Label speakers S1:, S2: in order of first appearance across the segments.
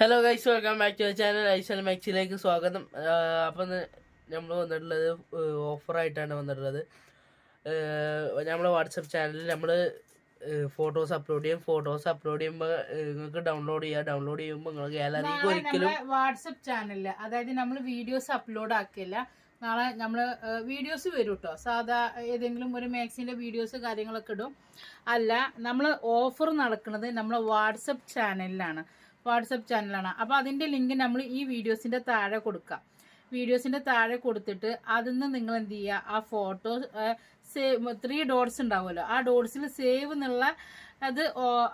S1: Hello guys welcome back to channel ഐസൽ മാക്സിലേക്ക് സ്വാഗതം. അപ്പം നമ്മൾ വന്നിട്ടുള്ളത് ഓഫറായിട്ടാണ് വന്നിട്ടുള്ളത്. നമ്മുടെ വാട്സപ്പ് ചാനലിൽ നമ്മൾ ഫോട്ടോസ് അപ്ലോഡ് ചെയ്യും. ഫോട്ടോസ് അപ്ലോഡ് ചെയ്യുമ്പോൾ നിങ്ങൾക്ക് ഡൗൺലോഡ് ചെയ്യുക ഡൗൺലോഡ് ചെയ്യുമ്പോൾ നിങ്ങൾ ഗാലറിക്ക് ഒരിക്കലും
S2: വാട്സപ്പ് ചാനലിൽ അതായത് നമ്മൾ വീഡിയോസ് അപ്ലോഡ് ആക്കില്ല. നാളെ നമ്മൾ വീഡിയോസ് വരും കേട്ടോ സാധാ ഏതെങ്കിലും ഒരു മാക്സിന്റെ വീഡിയോസ് കാര്യങ്ങളൊക്കെ ഇടും. അല്ല നമ്മൾ ഓഫർ നടക്കുന്നത് നമ്മളെ വാട്സപ്പ് ചാനലിലാണ് വാട്സപ്പ് ചാനലാണ്. അപ്പോൾ അതിന്റെ ലിങ്ക് നമ്മൾ ഈ വീഡിയോസിന്റെ താഴെ കൊടുക്കാം. വീഡിയോസിന്റെ താഴെ കൊടുത്തിട്ട് അതിൽ നിന്ന് നിങ്ങൾ എന്ത് ചെയ്യുക ആ ഫോട്ടോ സേവ് ത്രീ ഡോട്ട്സ് ഉണ്ടാവുമല്ലോ. ആ ഡോട്ട്സിൽ സേവ് എന്നുള്ള അത്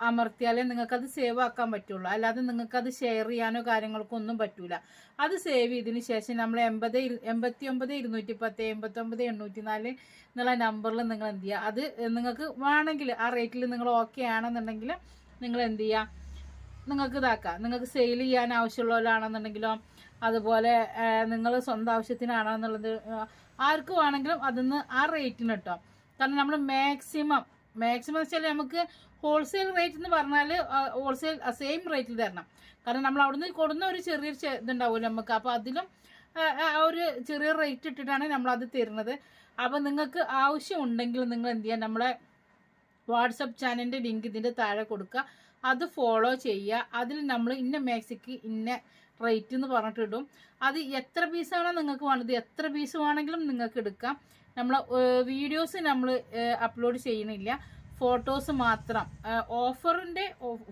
S2: അമർത്തിയാലേ നിങ്ങൾക്കത് സേവ് ആക്കാൻ പറ്റുള്ളൂ. അല്ലാതെ നിങ്ങൾക്കത് ഷെയർ ചെയ്യാനോ കാര്യങ്ങൾക്കോ ഒന്നും പറ്റൂല. അത് സേവ് ചെയ്തതിന് ശേഷം നമ്മൾ എൺപത് എൺപത്തി ഒമ്പത് ഇരുന്നൂറ്റി പത്ത് എൺപത്തി ഒമ്പത് എണ്ണൂറ്റി നാല് എന്നുള്ള നമ്പറിൽ നിങ്ങൾ എന്ത് ചെയ്യുക അത് നിങ്ങൾക്ക് വേണമെങ്കിൽ ആ റേറ്റിൽ നിങ്ങൾ ഓക്കെ ആണെന്നുണ്ടെങ്കിൽ നിങ്ങൾ എന്ത് ചെയ്യുക നിങ്ങൾക്ക് ഇതാക്കാം. നിങ്ങൾക്ക് സെയിൽ ചെയ്യാൻ ആവശ്യമുള്ളവരാണെന്നുണ്ടെങ്കിലോ അതുപോലെ നിങ്ങൾ സ്വന്തം ആവശ്യത്തിനാണെന്നുള്ളത് ആർക്ക് വേണമെങ്കിലും അതിന്ന് ആ റേറ്റിന് കേട്ടോ കാരണം നമ്മൾ മാക്സിമം മാക്സിമം വെച്ചാൽ നമുക്ക് ഹോൾസെയിൽ റേറ്റ് എന്ന് പറഞ്ഞാൽ ഹോൾസെയിൽ സെയിം റേറ്റിൽ തരണം. കാരണം നമ്മൾ അവിടുന്ന് കൊടുന്ന ഒരു ചെറിയൊരു ഇതുണ്ടാവുമല്ലോ നമുക്ക്. അപ്പോൾ അതിലും ഒരു ചെറിയ റേറ്റ് ഇട്ടിട്ടാണ് നമ്മളത് തരുന്നത്. അപ്പോൾ നിങ്ങൾക്ക് ആവശ്യമുണ്ടെങ്കിൽ നിങ്ങൾ എന്ത് ചെയ്യുക നമ്മളെ വാട്സപ്പ് ചാനലിന്റെ ലിങ്ക് ഇതിന്റെ താഴെ കൊടുക്കുക. അത് ഫോളോ ചെയ്യുക. അതിൽ നമ്മൾ ഇന്ന മാക്സിക്ക് ഇന്ന റേറ്റ് എന്ന് പറഞ്ഞിട്ട് ഇടും. അത് എത്ര പീസാണോ നിങ്ങൾക്ക് വേണ്ടത് എത്ര പീസ് വേണമെങ്കിലും നിങ്ങൾക്ക് എടുക്കാം. നമ്മൾ വീഡിയോസ് നമ്മൾ അപ്ലോഡ് ചെയ്യണില്ല. ഫോട്ടോസ് മാത്രം ഓഫറിന്റെ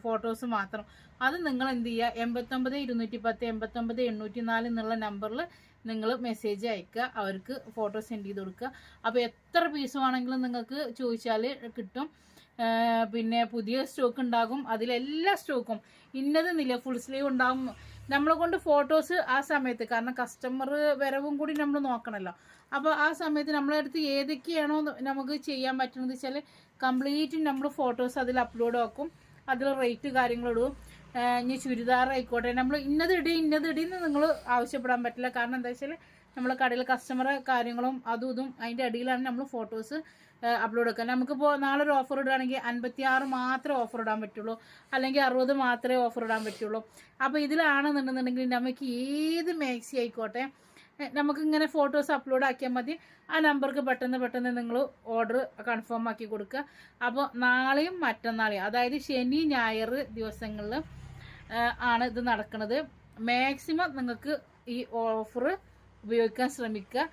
S2: ഫോട്ടോസ് മാത്രം. അത് നിങ്ങൾ എന്ത് ചെയ്യുക എൺപത്തൊമ്പത് ഇരുന്നൂറ്റി പത്ത് എൺപത്തൊമ്പത് എണ്ണൂറ്റി നാല് എന്നുള്ള നമ്പറിൽ നിങ്ങൾ മെസ്സേജ് അയക്കുക. അവർക്ക് ഫോട്ടോ സെൻഡ് ചെയ്ത് കൊടുക്കുക. അപ്പോൾ എത്ര പീസ് വേണമെങ്കിലും നിങ്ങൾക്ക് ചോദിച്ചാൽ കിട്ടും. പിന്നെ പുതിയ സ്റ്റോക്ക് ഉണ്ടാകും. അതിലെല്ലാ സ്റ്റോക്കും. ഇന്നതെന്നില്ല ഫുൾ സ്ലീവ് ഉണ്ടാകും നമ്മളെ കൊണ്ട് ഫോട്ടോസ് ആ സമയത്ത്. കാരണം കസ്റ്റമർ വരവും കൂടി നമ്മൾ നോക്കണമല്ലോ അപ്പോൾ ആ സമയത്ത് നമ്മളെ അടുത്ത് ഏതൊക്കെയാണോ നമുക്ക് ചെയ്യാൻ പറ്റുന്നത് വെച്ചാൽ കംപ്ലീറ്റ് നമ്മൾ ഫോട്ടോസ് അതിൽ അപ്ലോഡ് ആക്കും. അതിൽ റേറ്റ് കാര്യങ്ങളിടും ഇനി ചുരിദാർ ആയിക്കോട്ടെ. നമ്മൾ ഇന്നത് ഇടി ഇന്നത് ഇടി എന്ന് നിങ്ങൾ ആവശ്യപ്പെടാൻ പറ്റില്ല. കാരണം എന്താ വെച്ചാൽ നമ്മൾ കടയിൽ കസ്റ്റമർ കാര്യങ്ങളും അതും ഇതും അതിന്റെ അടിയിലാണ് നമ്മൾ ഫോട്ടോസ് അപ്ലോഡ് വെക്കുക. നമുക്കിപ്പോൾ നാളെ ഒരു ഓഫർ ഇടുകയാണെങ്കിൽ അൻപത്തി ആറ് മാത്രമേ ഓഫർ ഇടാൻ പറ്റുള്ളൂ. അല്ലെങ്കിൽ അറുപത് മാത്രമേ ഓഫർ ഇടാൻ പറ്റുള്ളൂ. അപ്പോൾ ഇതിലാണെന്നുണ്ടെന്നുണ്ടെങ്കിൽ നമുക്ക് ഏത് മാക്സി ആയിക്കോട്ടെ എ, നമുക്ക് ഇങ്ങനെ ഫോട്ടോസ് അപ്ലോഡ് ആക്കിയാൽ മതി. ആ നമ്പർക്ക് പെട്ടെന്ന് പെട്ടെന്ന് നിങ്ങൾ ഓർഡർ കൺഫേം ആക്കി കൊടുക്കുക. അപ്പോൾ നാളെയും മറ്റന്നാളെയും അതായത് ശനി ഞായർ ദിവസങ്ങളിൽ ആണ് ഇത് നടക്കുന്നത് മാക്സിമം നിങ്ങൾക്ക് ഈ ഓഫർ ഉപയോഗിക്കാൻ ശ്രമിക്കുക.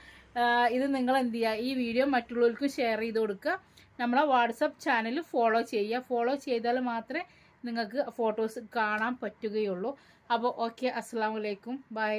S2: ഇത് നിങ്ങൾ എന്ത് ചെയ്യുക? ഈ വീഡിയോ മറ്റുള്ളവർക്കും ഷെയർ ചെയ്ത് കൊടുക്കുക. നമ്മളെ വാട്സപ്പ് ചാനൽ ഫോളോ ചെയ്യുക. ഫോളോ ചെയ്താൽ മാത്രമേ നിങ്ങൾക്ക് ഫോട്ടോസ് കാണാൻ പറ്റുകയുള്ളൂ. അപ്പോൾ ഓക്കെ അസ്സാം വലൈക്കും ബൈ